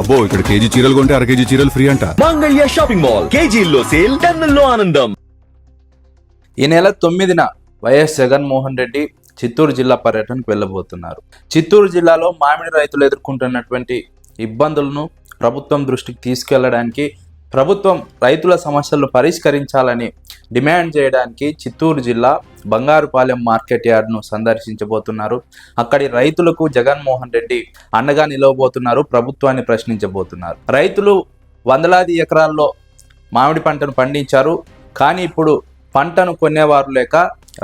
అబ్బో ఇక్కడ కేజీ చీరలు కొంటే అర కేజీ చీరలు ఫ్రీ అంట. Mangalya shopping mall. కేజీల్లో సేల్ టన్నుల్లో ఆనందం. ఈ నెల తొమ్మిదిన వైఎస్ జగన్మోహన్ రెడ్డి చిత్తూరు జిల్లా పర్యటనకు వెళ్ళబోతున్నారు. చిత్తూరు జిల్లాలో మామిడి రైతులు ఎదుర్కొంటున్నటువంటి ఇబ్బందులను ప్రభుత్వం దృష్టికి తీసుకెళ్ళడానికి ప్రభుత్వం రైతుల సమస్యలను పరిష్కరించాలని డిమాండ్ చేయడానికి చిత్తూరు జిల్లా బంగారుపాలెం మార్కెట్ యార్డ్ను సందర్శించబోతున్నారు. అక్కడి రైతులకు జగన్మోహన్ రెడ్డి అండగా నిలవబోతున్నారు ప్రభుత్వాన్ని ప్రశ్నించబోతున్నారు. రైతులు వందలాది ఎకరాల్లో మామిడి పంటను పండించారు. కానీ ఇప్పుడు పంటను కొనేవారు లేక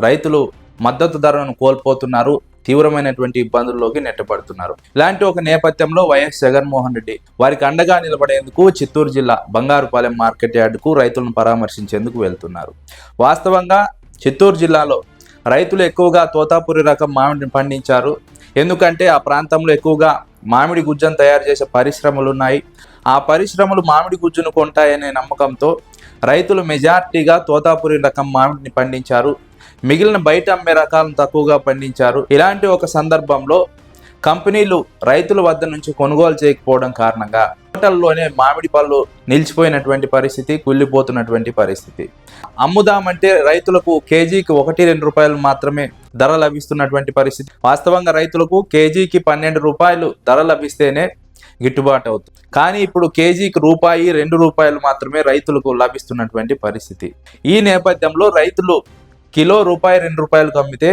రైతులు మద్దతు ధరను కోల్పోతున్నారు. తీవ్రమైనటువంటి ఇబ్బందుల్లోకి నెట్టబడుతున్నారు. ఇలాంటి ఒక నేపథ్యంలో వైఎస్ జగన్మోహన్ రెడ్డి వారికి అండగా నిలబడేందుకు చిత్తూరు జిల్లా బంగారుపాలెం మార్కెట్ యార్డుకు రైతులను పరామర్శించేందుకు వెళ్తున్నారు. వాస్తవంగా చిత్తూరు జిల్లాలో రైతులు ఎక్కువగా తోతాపురి రకం మామిడిని పండించారు. ఎందుకంటే ఆ ప్రాంతంలో ఎక్కువగా మామిడి గుజ్జను తయారు చేసే పరిశ్రమలు ఉన్నాయి. ఆ పరిశ్రమలు మామిడి గుజ్జును కొంటాయనే నమ్మకంతో రైతులు మెజార్టీగా తోతాపురి రకం మామిడిని పండించారు. మిగిలిన బయట అమ్మే రకాలను తక్కువగా పండించారు. ఇలాంటి ఒక సందర్భంలో కంపెనీలు రైతుల వద్ద నుంచి కొనుగోలు చేయకపోవడం కారణంగా హోటల్లోనే మామిడి పళ్ళు నిలిచిపోయినటువంటి పరిస్థితి కుళ్ళిపోతున్నటువంటి పరిస్థితి. అమ్ముదామంటే రైతులకు కేజీకి ఒకటి రెండు రూపాయలు మాత్రమే ధర లభిస్తున్నటువంటి పరిస్థితి. వాస్తవంగా రైతులకు కేజీకి పన్నెండు రూపాయలు ధర లభిస్తేనే గిట్టుబాటు అవుతుంది. కానీ ఇప్పుడు కేజీకి రూపాయి రెండు రూపాయలు మాత్రమే రైతులకు లభిస్తున్నటువంటి పరిస్థితి. ఈ నేపథ్యంలో రైతులు కిలో రూపాయి రెండు రూపాయలకు అమ్మితే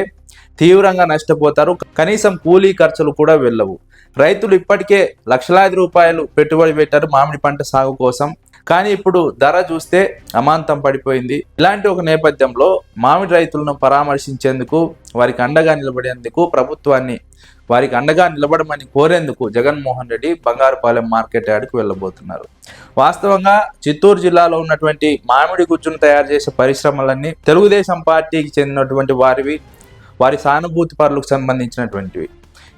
తీవ్రంగా నష్టపోతారు. కనీసం కూలీ ఖర్చులు కూడా వెళ్ళవు. రైతులు ఇప్పటికే లక్షలాది రూపాయలు పెట్టుబడి పెట్టారు మామిడి పంట సాగు కోసం. కానీ ఇప్పుడు ధర చూస్తే అమాంతం పడిపోయింది. ఇలాంటి ఒక నేపథ్యంలో మామిడి రైతులను పరామర్శించేందుకు వారికి అండగా నిలబడేందుకు ప్రభుత్వాన్ని వారికి అండగా నిలబడమని కోరేందుకు జగన్మోహన్ రెడ్డి బంగారుపాలెం మార్కెట్ యార్డ్కి వెళ్ళబోతున్నారు. వాస్తవంగా చిత్తూరు జిల్లాలో ఉన్నటువంటి మామిడి గుజ్జును తయారు చేసే పరిశ్రమలన్నీ తెలుగుదేశం పార్టీకి చెందినటువంటి వారివి వారి సానుభూతి పరులకు సంబంధించినటువంటివి.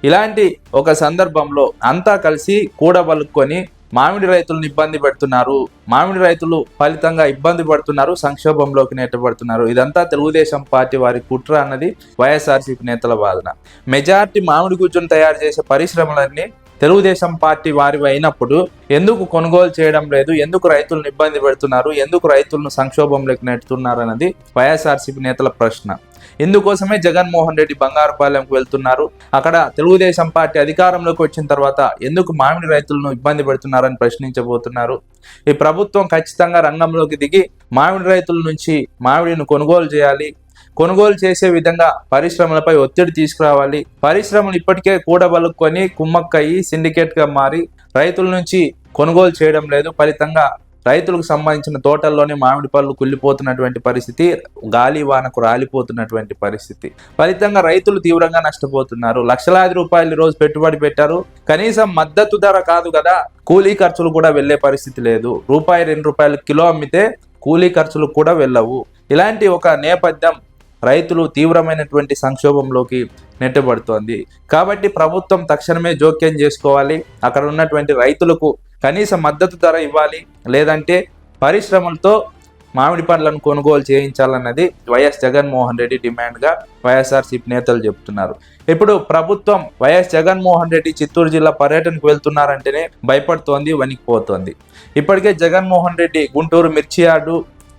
ఇలాంటి ఒక సందర్భంలో అంతా కలిసి కూడబలుక్కొని మామిడి రైతులను ఇబ్బంది పెడుతున్నారు మామిడి రైతులు ఫలితంగా ఇబ్బంది పడుతున్నారు సంక్షోభంలోకి నెట్టబడుతున్నారు. ఇదంతా తెలుగుదేశం పార్టీ వారి కుట్ర అన్నది వైఎస్ఆర్సీపీ నేతల వాదన. మెజార్టీ మామిడి గుజ్జును తయారు చేసే పరిశ్రమలన్నీ తెలుగుదేశం పార్టీ వారివి అయినప్పుడు ఎందుకు కొనుగోలు చేయడం లేదు? ఎందుకు రైతులను ఇబ్బంది పెడుతున్నారు? ఎందుకు రైతులను సంక్షోభంలోకి నెట్టుతున్నారు అన్నది వైఎస్ఆర్సీపీ నేతల ప్రశ్న. ఇందుకోసమే జగన్మోహన్ రెడ్డి బంగారుపాలెంకు వెళ్తున్నారు. అక్కడ తెలుగుదేశం పార్టీ అధికారంలోకి వచ్చిన తర్వాత ఎందుకు మామిడి రైతులను ఇబ్బంది పెడుతున్నారని ప్రశ్నించబోతున్నారు. ఈ ప్రభుత్వం ఖచ్చితంగా రంగంలోకి దిగి మామిడి రైతుల నుంచి మామిడిని కొనుగోలు చేయాలి. కొనుగోలు చేసే విధంగా పరిశ్రమలపై ఒత్తిడి తీసుకురావాలి. పరిశ్రమలు ఇప్పటికే కూడబలుక్కొని కుమ్మక్కయ్యి సిండికేట్గా మారి రైతుల నుంచి కొనుగోలు చేయడం లేదు. ఫలితంగా రైతులకు సంబంధించిన తోటల్లోనే మామిడి పళ్ళు కుళ్ళిపోతున్నటువంటి పరిస్థితి గాలి వానకు రాలిపోతున్నటువంటి పరిస్థితి. ఫలితంగా రైతులు తీవ్రంగా నష్టపోతున్నారు. లక్షలాది రూపాయలు రోజు పెట్టుబడి పెట్టారు. కనీసం మద్దతు ధర కాదు కదా కూలీ ఖర్చులు కూడా వెళ్ళే పరిస్థితి లేదు. రూపాయి రెండు రూపాయలు కిలో అమ్మితే కూలీ ఖర్చులు కూడా వెళ్ళవు. ఇలాంటి ఒక నేపథ్యం రైతులు తీవ్రమైనటువంటి సంక్షోభంలోకి నెట్టబడుతోంది. కాబట్టి ప్రభుత్వం తక్షణమే జోక్యం చేసుకోవాలి. అక్కడ ఉన్నటువంటి రైతులకు కనీస మద్దతు ధర ఇవ్వాలి. లేదంటే పరిశ్రమలతో మామిడి పండ్లను కొనుగోలు చేయించాలన్నది వైఎస్ జగన్మోహన్ రెడ్డి డిమాండ్గా వైఎస్ఆర్సీపీ నేతలు చెప్తున్నారు. ఇప్పుడు ప్రభుత్వం వైఎస్ జగన్మోహన్ రెడ్డి చిత్తూరు జిల్లా పర్యటనకు వెళ్తున్నారంటేనే భయపడుతోంది వణికిపోతోంది. ఇప్పటికే జగన్మోహన్ రెడ్డి గుంటూరు మిర్చి యార్డు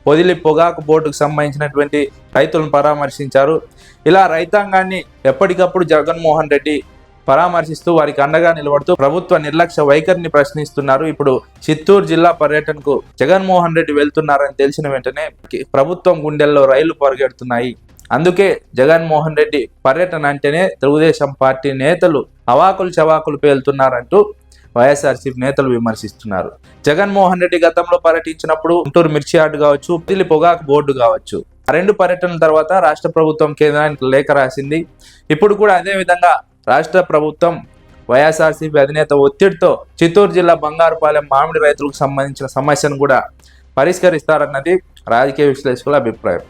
పొదిలి పొగాకు బోర్డుకు సంబంధించినటువంటి రైతులను పరామర్శించారు. ఇలా రైతాంగాన్ని ఎప్పటికప్పుడు జగన్మోహన్ రెడ్డి పరామర్శిస్తూ వారికి అండగా నిలబడుతూ ప్రభుత్వ నిర్లక్ష్య వైఖరిని ప్రశ్నిస్తున్నారు. ఇప్పుడు చిత్తూరు జిల్లా పర్యటనకు జగన్మోహన్ రెడ్డి వెళ్తున్నారని తెలిసిన వెంటనే ప్రభుత్వం గుండెల్లో రైళ్ళు పరిగెడుతున్నాయి. అందుకే జగన్మోహన్ రెడ్డి పర్యటన అంటేనే తెలుగుదేశం పార్టీ నేతలు అవాకులు చవాకులు పేలుతున్నారంటూ వైఎస్ఆర్సీపీ నేతలు విమర్శిస్తున్నారు. జగన్మోహన్ రెడ్డి గతంలో పర్యటించినప్పుడు గుంటూరు మిర్చి యార్డు కావచ్చు పిల్లి పొగాకు బోర్డు కావచ్చు. ఆ రెండు పర్యటనల తర్వాత రాష్ట్ర ప్రభుత్వం కేంద్రానికి లేఖ రాసింది. ఇప్పుడు కూడా అదే విధంగా రాష్ట్ర ప్రభుత్వం వైఎస్ఆర్సీపీ అధినేత ఒత్తిడితో చిత్తూరు జిల్లా బంగారుపాలెం మామిడి రైతులకు సంబంధించిన సమస్యను కూడా పరిష్కరిస్తారన్నది రాజకీయ విశ్లేషకుల అభిప్రాయం.